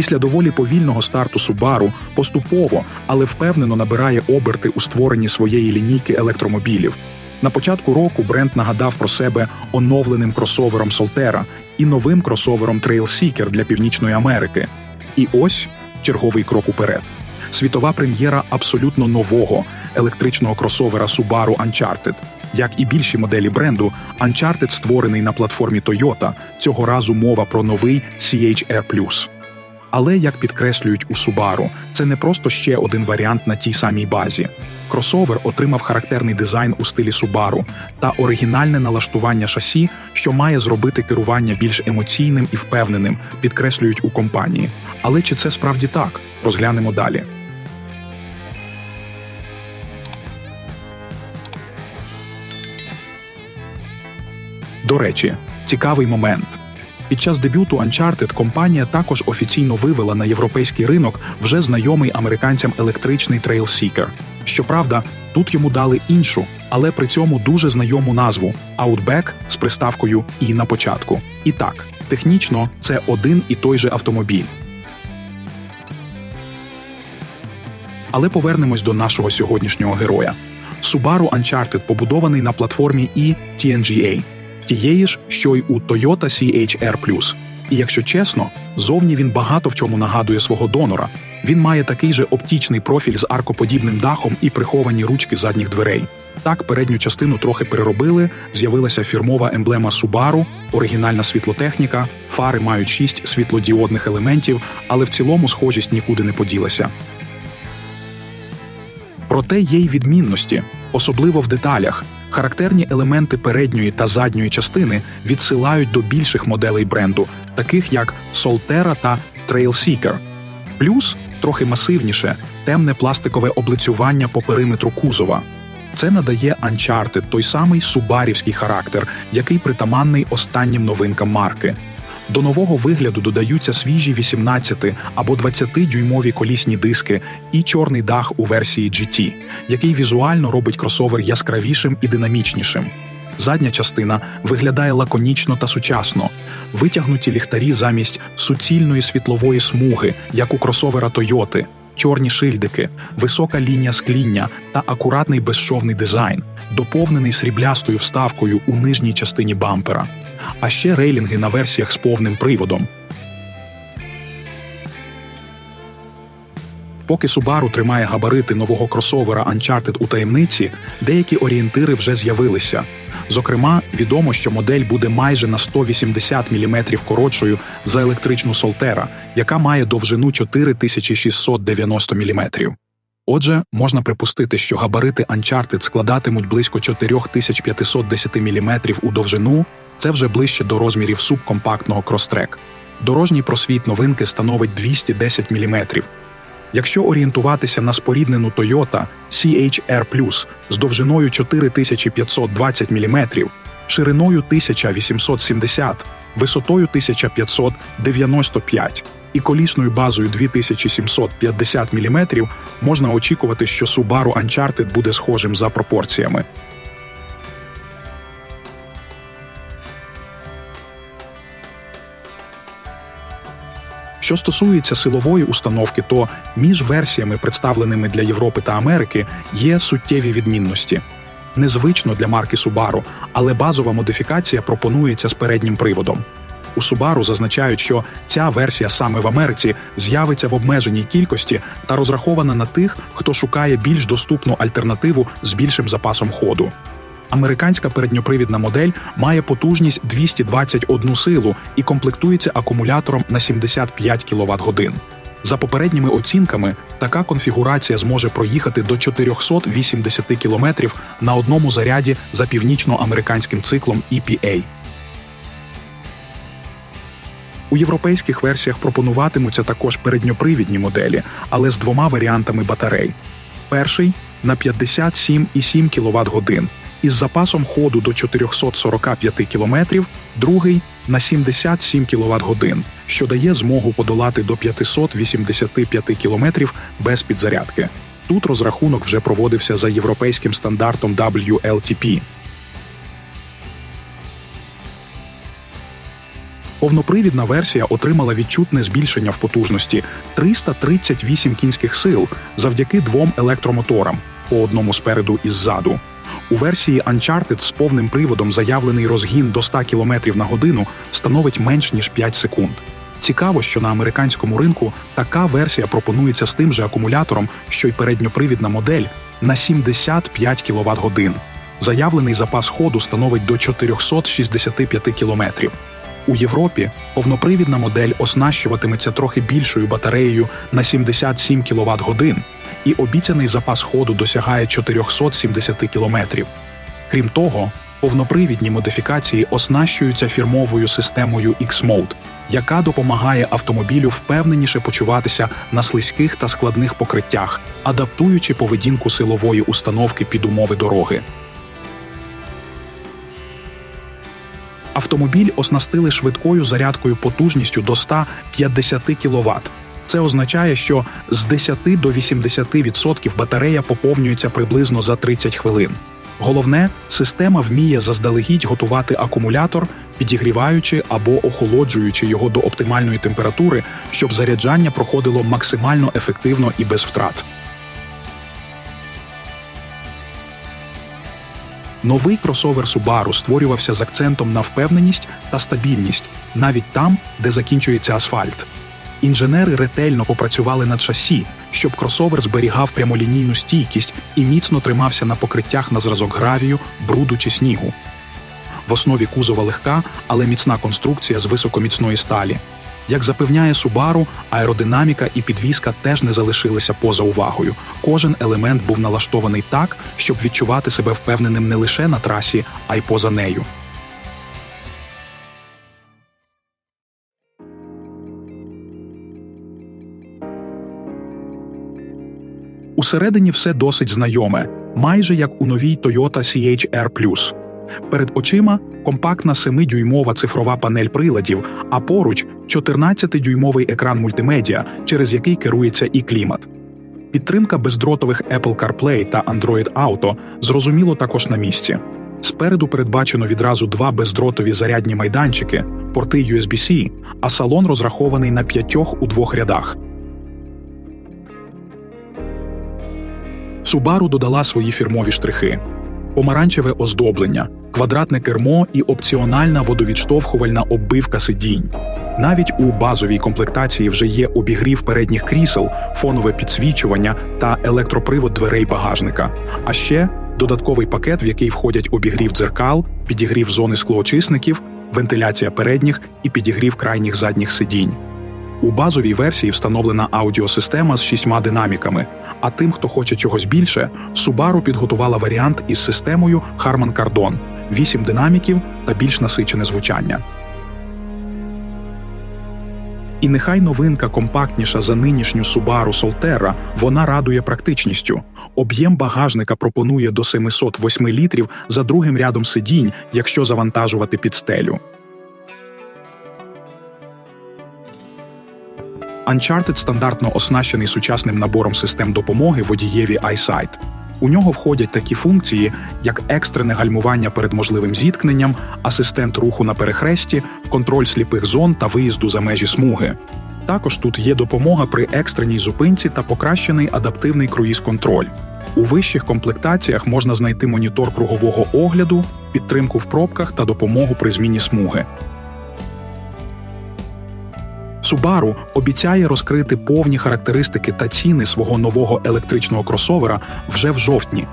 Після доволі повільного старту Subaru поступово, але впевнено набирає оберти у створенні своєї лінійки електромобілів. На початку року бренд нагадав про себе оновленим кросовером Solterra і новим кросовером Trail Seeker для Північної Америки. І ось черговий крок уперед. Світова прем'єра абсолютно нового електричного кросовера Subaru Uncharted. Як і більші моделі бренду, Uncharted створений на платформі Toyota. Цього разу мова про новий CHR+. Але, як підкреслюють у Subaru, це не просто ще один варіант на тій самій базі. Кросовер отримав характерний дизайн у стилі Subaru та оригінальне налаштування шасі, що має зробити керування більш емоційним і впевненим, підкреслюють у компанії. Але чи це справді так? Розглянемо далі. До речі, цікавий момент. Під час дебюту Uncharted компанія також офіційно вивела на європейський ринок вже знайомий американцям електричний Trail Seeker. Щоправда, тут йому дали іншу, але при цьому дуже знайому назву Outback з приставкою І на початку. І так, технічно це один і той же автомобіль. Але повернемось до нашого сьогоднішнього героя. Subaru Uncharted побудований на платформі і TNGA, тієї ж, що й у Toyota CHR+. І якщо чесно, зовні він багато в чому нагадує свого донора. Він має такий же оптічний профіль з аркоподібним дахом і приховані ручки задніх дверей. Так, передню частину трохи переробили, з'явилася фірмова емблема Subaru, оригінальна світлотехніка, фари мають шість світлодіодних елементів, але в цілому схожість нікуди не поділася. Проте є й відмінності, особливо в деталях. Характерні елементи передньої та задньої частини відсилають до більших моделей бренду, таких як Solterra та Trail Seeker. Плюс трохи масивніше темне пластикове облицювання по периметру кузова. Це надає Uncharted той самий субарівський характер, який притаманний останнім новинкам марки. До нового вигляду додаються свіжі 18 або 20-дюймові колісні диски і чорний дах у версії GT, який візуально робить кросовер яскравішим і динамічнішим. Задня частина виглядає лаконічно та сучасно, витягнуті ліхтарі замість суцільної світлової смуги, як у кросовера Тойоти, чорні шильдики, висока лінія скління та акуратний безшовний дизайн, доповнений сріблястою вставкою у нижній частині бампера а ще рейлінги на версіях з повним приводом. Поки Subaru тримає габарити нового кросовера Uncharted у таємниці, деякі орієнтири вже з'явилися. Зокрема, відомо, що модель буде майже на 180 мм коротшою за електричну Solterra, яка має довжину 4690 мм. Отже, можна припустити, що габарити Uncharted складатимуть близько 4510 мм у довжину, це вже ближче до розмірів субкомпактного крострек. Дорожній просвіт новинки становить 210 мм. Якщо орієнтуватися на споріднену Toyota CHR+, з довжиною 4520 мм, шириною 1870, висотою 1595 і колісною базою 2750 мм, можна очікувати, що Subaru Uncharted буде схожим за пропорціями. Що стосується силової установки, то між версіями, представленими для Європи та Америки, є суттєві відмінності. Незвично для марки Subaru, але базова модифікація пропонується з переднім приводом. У Subaru зазначають, що ця версія саме в Америці з'явиться в обмеженій кількості та розрахована на тих, хто шукає більш доступну альтернативу з більшим запасом ходу. Американська передньопривідна модель має потужність 221 силу і комплектується акумулятором на 75 кВт годин. За попередніми оцінками, така конфігурація зможе проїхати до 480 км на одному заряді за північноамериканським циклом EPA. У європейських версіях пропонуватимуться також передньопривідні моделі, але з двома варіантами батарей. Перший на 57,7 кВт годин із запасом ходу до 445 км, другий на 77 кВт годин, що дає змогу подолати до 585 км без підзарядки. Тут розрахунок вже проводився за європейським стандартом WLTP. Повнопривідна версія отримала відчутне збільшення в потужності 338 кінських сил завдяки двом електромоторам по одному спереду і ззаду. У версії Uncharted з повним приводом заявлений розгін до 100 км на годину становить менш ніж 5 секунд. Цікаво, що на американському ринку така версія пропонується з тим же акумулятором, що й передньопривідна модель на 75 кВт годин. Заявлений запас ходу становить до 465 км. У Європі повнопривідна модель оснащуватиметься трохи більшою батареєю на 77 кВт годин, і обіцяний запас ходу досягає 470 км. Крім того, повнопривідні модифікації оснащуються фірмовою системою X-Mode, яка допомагає автомобілю впевненіше почуватися на слизьких та складних покриттях, адаптуючи поведінку силової установки під умови дороги. Автомобіль оснастили швидкою зарядкою потужністю до 150 кВт. Це означає, що з 10 до 80% батарея поповнюється приблизно за 30 хвилин. Головне, система вміє заздалегідь готувати акумулятор, підігріваючи або охолоджуючи його до оптимальної температури, щоб заряджання проходило максимально ефективно і без втрат. Новий кросовер Subaru створювався з акцентом на впевненість та стабільність, навіть там, де закінчується асфальт. Інженери ретельно попрацювали над шасі, щоб кросовер зберігав прямолінійну стійкість і міцно тримався на покриттях на зразок гравію, бруду чи снігу. В основі кузова легка, але міцна конструкція з високоміцної сталі. Як запевняє Subaru, аеродинаміка і підвізка теж не залишилися поза увагою. Кожен елемент був налаштований так, щоб відчувати себе впевненим не лише на трасі, а й поза нею. Усередині все досить знайоме, майже як у новій Toyota CHR+. Перед очима компактна 7-дюймова цифрова панель приладів, а поруч 14-дюймовий екран мультимедіа, через який керується і клімат. Підтримка бездротових Apple CarPlay та Android Auto зрозуміло також на місці. Спереду передбачено відразу два бездротові зарядні майданчики, порти USB-C, а салон розрахований на п'ятьох у двох рядах. Subaru додала свої фірмові штрихи: помаранчеве оздоблення, квадратне кермо і опціональна водовідштовхувальна оббивка сидінь. Навіть у базовій комплектації вже є обігрів передніх крісел, фонове підсвічування та електропривод дверей багажника. А ще додатковий пакет, в який входять обігрів дзеркал, підігрів зони склоочисників, вентиляція передніх і підігрів крайніх задніх сидінь. У базовій версії встановлена аудіосистема з шістьма динаміками. А тим, хто хоче чогось більше, Subaru підготувала варіант із системою Harman Kardon – 8 динаміків та більш насичене звучання. І нехай новинка компактніша за нинішню Subaru Solterra, вона радує практичністю. Об'єм багажника пропонує до 708 літрів за другим рядом сидінь, якщо завантажувати під стелю. Uncharted стандартно оснащений сучасним набором систем допомоги водієві iSight. У нього входять такі функції, як екстрене гальмування перед можливим зіткненням, асистент руху на перехресті, контроль сліпих зон та виїзду за межі смуги. Також тут є допомога при екстреній зупинці та покращений адаптивний круїз-контроль. У вищих комплектаціях можна знайти монітор кругового огляду, підтримку в пробках та допомогу при зміні смуги. Subaru обіцяє розкрити повні характеристики та ціни свого нового електричного кросовера вже в жовтні.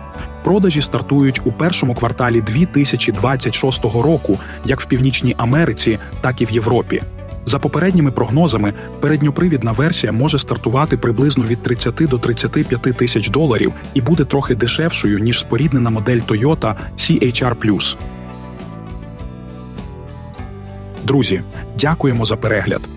Продажі стартують у першому кварталі 2026 року, як в Північній Америці, так і в Європі. За попередніми прогнозами, передньопривідна версія може стартувати приблизно від 30 до 35 тисяч доларів і буде трохи дешевшою ніж споріднена модель Toyota CHR+. Друзі, дякуємо за перегляд.